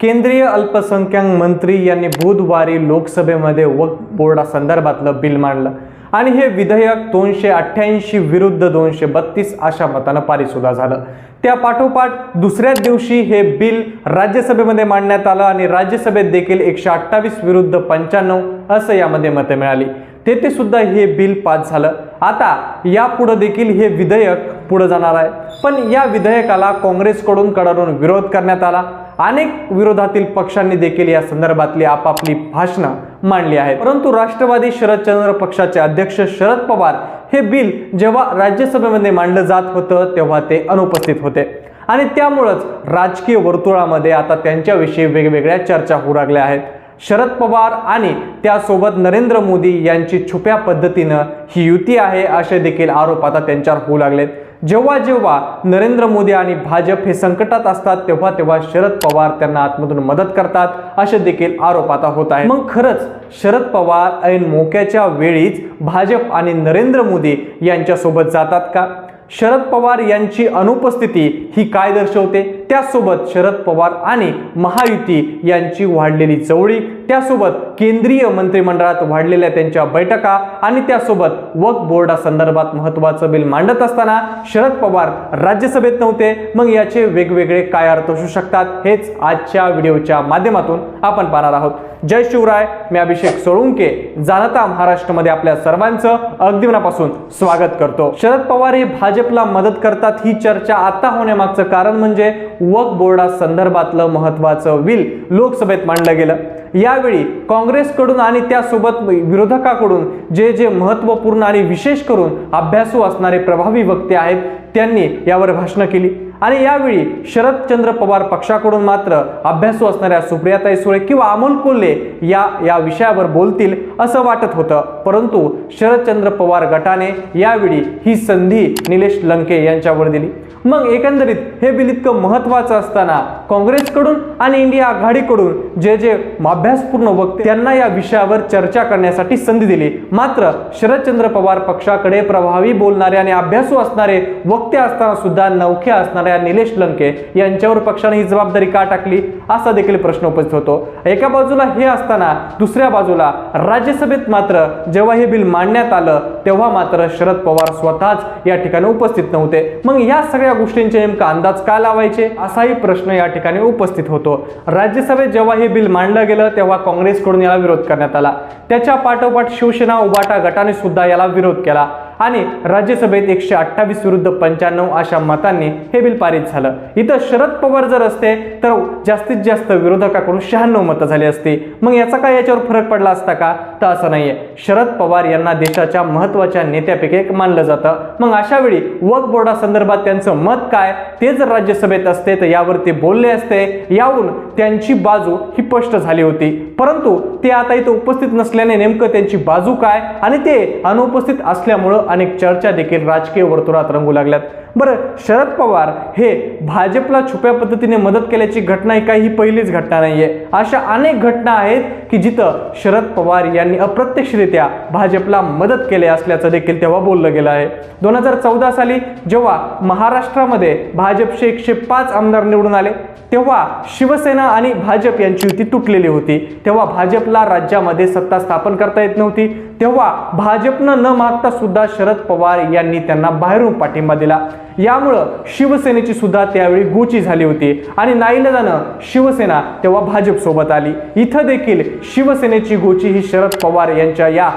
केंद्रीय अल्पसंख्याक मंत्री यांनी बुधवारी लोकसभेमध्ये वक्फ बोर्डासंदर्भातलं बिल मांडलं. आणि हे विधेयक दोनशे अठ्ठ्याऐंशी विरुद्ध दोनशे बत्तीस अशा मतानं पारितसुद्धा झालं. त्या पाठोपाठ दुसऱ्याच दिवशी हे बिल राज्यसभेमध्ये मांडण्यात आलं आणि राज्यसभेत देखील एकशे अठ्ठावीस विरुद्ध पंच्याण्णव असं यामध्ये मतं मिळाली. तेथे सुद्धा हे बिल पास झालं. आता यापुढं देखील हे विधेयक पुढं जाणार आहे. पण या विधेयकाला काँग्रेसकडून कडाडून विरोध करण्यात आला. अनेक विरोधातील पक्षांनी देखील या संदर्भातली आपापली भाषणं मांडली आहेत. परंतु राष्ट्रवादी शरदचंद्र पक्षाचे अध्यक्ष शरद पवार हे बिल जेव्हा राज्यसभेमध्ये मांडलं जात होतं तेव्हा ते अनुपस्थित होते. आणि त्यामुळंच राजकीय वर्तुळामध्ये आता त्यांच्याविषयी वेगवेगळ्या चर्चा होऊ लागल्या आहेत. शरद पवार आणि त्यासोबत नरेंद्र मोदी यांची छुप्या पद्धतीनं ही युती आहे असे देखील आरोप आता त्यांच्यावर होऊ लागलेत. जेव्हा जेव्हा नरेंद्र मोदी आणि भाजप हे संकटात असतात तेव्हा तेव्हा शरद पवार त्यांना आतमधून मदत करतात असे देखील आरोप आता होत आहे मग खरंच शरद पवार ऐन मोक्याच्या वेळीच भाजप आणि नरेंद्र मोदी यांच्यासोबत जातात का? शरद पवार यांची अनुपस्थिती ही काय दर्शवते? त्यासोबत शरद पवार आणि महायुती यांची वाढलेली जवळीक त्यासोबत केंद्रीय मंत्रिमंडळात वाढलेल्या त्यांच्या बैठका आणि त्यासोबत वक बोर्डासंदर्भात महत्त्वाचं बिल मांडत असताना शरद पवार राज्यसभेत नव्हते. मग याचे वेगवेगळे काय अर्थ असू शकतात हेच आजच्या व्हिडिओच्या माध्यमातून आपण पाहणार आहोत. जय शिवराय मी अभिषेक सोळुंके. जाणता महाराष्ट्रामध्ये आपल्या सर्वांचं अगदी मनापासून स्वागत करतो. शरद पवार हे भाजपला मदत करतात ही चर्चा आता होण्यामागचं कारण म्हणजे वक बोर्डा संदर्भातलं महत्वाचं विल लोकसभेत मांडलं गेलं. यावेळी काँग्रेसकडून आणि त्यासोबत विरोधकाकडून जे जे महत्त्वपूर्ण आणि विशेष करून अभ्यासू असणारे प्रभावी वक्ते आहेत त्यांनी यावर भाषणं केली. आणि यावेळी शरदचंद्र पवार पक्षाकडून मात्र अभ्यासू असणाऱ्या सुप्रियाताई सुळे किंवा अमोल कोल्हे या या विषयावर बोलतील असं वाटत होतं. परंतु शरदचंद्र पवार गटाने यावेळी ही संधी निलेश लंके यांच्यावर दिली. मग एकंदरीत हे बिल इतकं महत्वाचं असताना काँग्रेसकडून आणि इंडिया आघाडीकडून जे जे अभ्यासपूर्ण वक्ते त्यांना या विषयावर चर्चा करण्यासाठी संधी दिली. मात्र शरदचंद्र पवार पक्षाकडे प्रभावी बोलणारे आणि अभ्यासू असणारे वक्ते असताना सुद्धा नवखे असणाऱ्या निलेश लंके यांच्यावर पक्षाने ही जबाबदारी का टाकली? असा देखील प्रश्न उपस्थित होतो. एका बाजूला हे असताना दुसऱ्या बाजूला राज्यसभेत मात्र जेव्हा हे बिल मांडण्यात आलं तेव्हा मात्र शरद पवार स्वतःच या ठिकाणी उपस्थित नव्हते. मग या सगळ्या गोष्टींचे नेमका अंदाज काय लावायचे? असाही प्रश्न या ठिकाणी उपस्थित होतो. राज्यसभेत जेव्हा हे बिल मांडलं गेलं तेव्हा काँग्रेसकडून याला विरोध करण्यात आला. त्याच्या पाठोपाठ शिवसेना उबाटा गटाने सुद्धा याला विरोध केला. आणि राज्यसभेत एकशे अठ्ठावीस विरुद्ध पंच्याण्णव अशा मतांनी हे बिल पारित झालं. इथं शरद पवार जर असते तर जास्तीत जास्त विरोधकाकडून शहाण्णव मतं झाली असती. मग याचा काय याच्यावर फरक पडला असता का? तर असं नाहीये. शरद पवार यांना देशाच्या महत्त्वाच्या नेत्यापैकी एक मानलं जातं. मग अशा वेळी वक्फ बोर्डासंदर्भात त्यांचं मत काय? ते जर राज्यसभेत असते तर यावरती बोलले असते. याहून त्यांची बाजू ही स्पष्ट झाली होती. परंतु ते आता इथं उपस्थित नसल्याने नेमकं त्यांची बाजू काय? आणि ते अनुपस्थित असल्यामुळं अनेक चर्चा देखील राजकीय वर्तुळात रंगू लागल्यात. बरं शरद पवार हे भाजपला छुप्या पद्धतीने मदत केल्याची घटना ही काही ही पहिलीच घटना नाही आहे अशा अनेक घटना आहेत की जिथं शरद पवार यांनी अप्रत्यक्षरित्या भाजपला मदत केली असल्याचं देखील तेव्हा बोललं गेलं आहे. दोन हजार चौदा साली जेव्हा महाराष्ट्रामध्ये भाजपचे एकशे पाच आमदार निवडून आले तेव्हा शिवसेना आणि भाजप यांची युती तुटलेली होती. तेव्हा भाजपला राज्यामध्ये सत्ता स्थापन करता येत नव्हती. तेव्हा भाजपनं न मागता सुद्धा शरद पवार यांनी त्यांना बाहेरून पाठिंबा दिला. यामुळं शिवसेनेची सुद्धा त्यावेळी गोची झाली होती आणि नाईलाजानं शिवसेना तेव्हा भाजपसोबत आली. इथं देखील शिवसेनेची गोची ही शरद पवार यांच्या या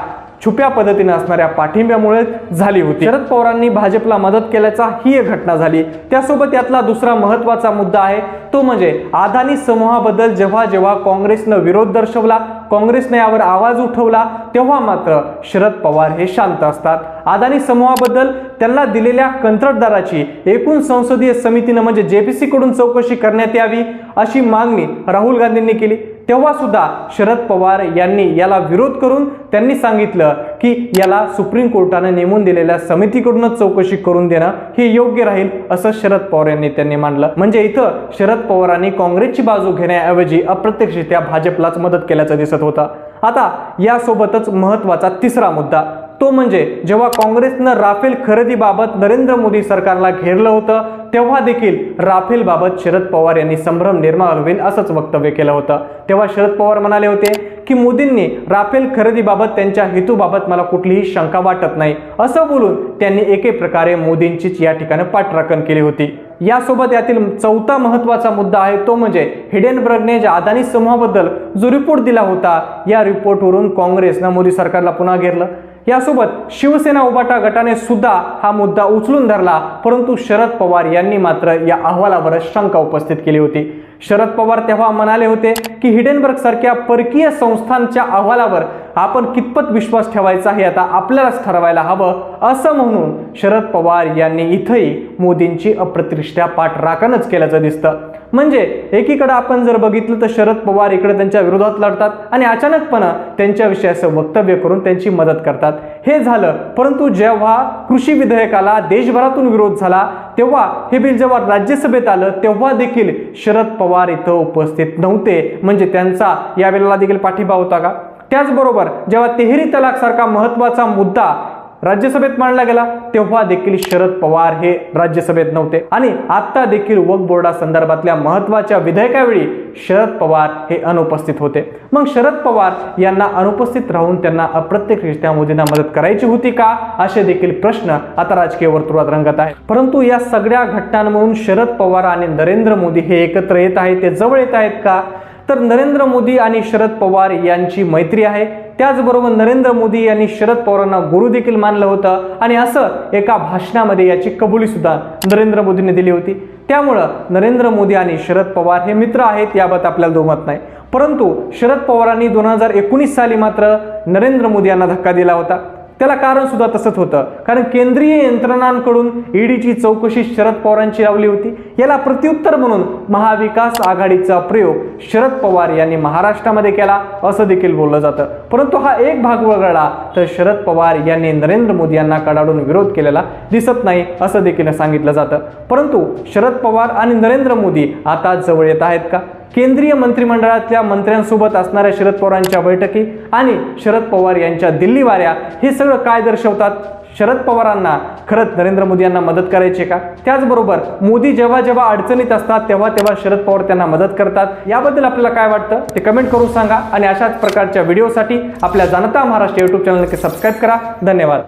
छुप्या पद्धतीने असणाऱ्या पाठिंब्यामुळे झाली होती. शरद पवारांनी भाजपला मदत केल्याचा ही एक घटना झाली. त्यासोबत यातला दुसरा महत्त्वाचा मुद्दा आहे तो म्हणजे अदानी समूहाबद्दल जेव्हा जेव्हा काँग्रेसनं विरोध दर्शवला काँग्रेसने यावर आवाज उठवला तेव्हा मात्र शरद पवार हे शांत असतात. अदानी समूहाबद्दल त्यांना दिलेल्या कंत्राटदाराची एकूण संसदीय समितीनं म्हणजे जे पी सीकडून चौकशी करण्यात यावी अशी मागणी राहुल गांधींनी केली. तेव्हा सुद्धा शरद पवार यांनी याला विरोध करून त्यांनी सांगितलं की याला सुप्रीम कोर्टाने नेमून दिलेल्या समितीकडूनच चौकशी करून देणं हे योग्य राहील असं शरद पवार यांनी त्यांनी मांडलं. म्हणजे इथं शरद पवारांनी काँग्रेसची बाजू घेण्याऐवजी अप्रत्यक्षरित्या भाजपलाच मदत केल्याचं दिसत होतं. आता यासोबतच महत्त्वाचा तिसरा मुद्दा तो म्हणजे जेव्हा काँग्रेसनं राफेल खरेदीबाबत नरेंद्र मोदी सरकारला घेरलं होतं तेव्हा देखील राफेलबाबत शरद पवार यांनी संभ्रम निर्माण होईल असंच वक्तव्य केलं होतं. तेव्हा शरद पवार म्हणाले होते की मोदींनी राफेल खरेदीबाबत त्यांच्या हेतूबाबत मला कुठलीही शंका वाटत नाही. असं बोलून त्यांनी एके प्रकारे मोदींचीच या ठिकाणी पाठराखण केली होती. यासोबत यातील चौथा महत्त्वाचा मुद्दा आहे तो म्हणजे हिडेनबर्गने ज्या अदानी समूहाबद्दल जो रिपोर्ट दिला होता या रिपोर्टवरून काँग्रेसनं मोदी सरकारला पुन्हा घेरलं. यासोबत शिवसेना उबाटा गटाने सुद्धा हा मुद्दा उचलून धरला परंतु शरद पवार यांनी मात्र या अहवालावर शंका उपस्थित केली होती. शरद पवार तेव्हा म्हणाले होते की हिडेनबर्ग सारख्या परकीय संस्थांच्या अहवालावर आपण कितपत विश्वास ठेवायचा हे आता आपल्यालाच ठरवायला हवं असं म्हणून शरद पवार यांनी इथंही मोदींची अप्रतिष्ठा पाठराखणच केल्याचं दिसतं. म्हणजे एकीकडं आपण जर बघितलं तर शरद पवार इकडे त्यांच्या विरोधात लढतात आणि अचानकपणं त्यांच्याविषयी असं वक्तव्य करून त्यांची मदत करतात. हे झालं परंतु जेव्हा कृषी विधेयकाला देशभरातून विरोध झाला तेव्हा हे बिल जेव्हा राज्यसभेत आलं तेव्हा देखील शरद पवार इथं उपस्थित नव्हते. म्हणजे त्यांचा या बिलाला देखील पाठिंबा होता का? त्याचबरोबर जेव्हा तेहरी तलाक सारखा महत्त्वाचा मुद्दा राज्यसभेत मांडला गेला तेव्हा देखील शरद पवार हे राज्यसभेत नव्हते. आणि आता देखील वक बोर्डा संदर्भातल्या महत्त्वाच्या विधेयकावेळी शरद पवार हे अनुपस्थित होते. मग शरद पवार यांना अनुपस्थित राहून त्यांना अप्रत्यक्षरित्या मोदींना मदत करायची होती का? असे देखील प्रश्न आता राजकीय वर्तुळात रंगत आहे परंतु या सगळ्या घटनांमधून शरद पवार आणि नरेंद्र मोदी हे एकत्र येत आहेत ते जवळ येत आहेत का? तर नरेंद्र मोदी आणि शरद पवार यांची मैत्री आहे. त्याचबरोबर नरेंद्र मोदी यांनी शरद पवारांना गुरु देखील मानलं होतं. आणि असं एका भाषणामध्ये याची कबुलीसुद्धा नरेंद्र मोदींनी दिली होती. त्यामुळं नरेंद्र मोदी आणि शरद पवार हे मित्र आहेत याबाबत आपल्याला दोमत नाही. परंतु शरद पवारांनी दोन हजार एकोणीस साली मात्र नरेंद्र मोदी यांना धक्का दिला होता. त्याला कारण सुद्धा तसंच होतं. कारण केंद्रीय यंत्रणांकडून ईडीची चौकशी शरद पवारांची लावली होती. याला प्रत्युत्तर म्हणून महाविकास आघाडीचा प्रयोग शरद पवार यांनी महाराष्ट्रामध्ये केला असं देखील बोललं जातं. परंतु हा एक भाग वगळला तर शरद पवार यांनी नरेंद्र मोदी यांना कडाडून विरोध केलेला दिसत नाही असं देखील सांगितलं जातं. परंतु शरद पवार आणि नरेंद्र मोदी आता जवळ येत आहेत का? केंद्रीय मंत्रिमंडळातल्या मंत्र्यांसोबत असणाऱ्या शरद पवारांच्या बैठकी आणि शरद पवार यांच्या दिल्ली वाऱ्या हे सगळं काय दर्शवतात? शरद पवारांना खरंच नरेंद्र मोदी यांना मदत करायची का? त्याचबरोबर मोदी जेव्हा जेव्हा अडचणीत असतात तेव्हा तेव्हा शरद पवार त्यांना मदत करतात. याबद्दल आपल्याला काय वाटतं? ते कमेंट करून सांगा आणि अशाच प्रकारच्या व्हिडिओसाठी आपल्या Janata Maharashtra YouTube channel subscribe करा. धन्यवाद.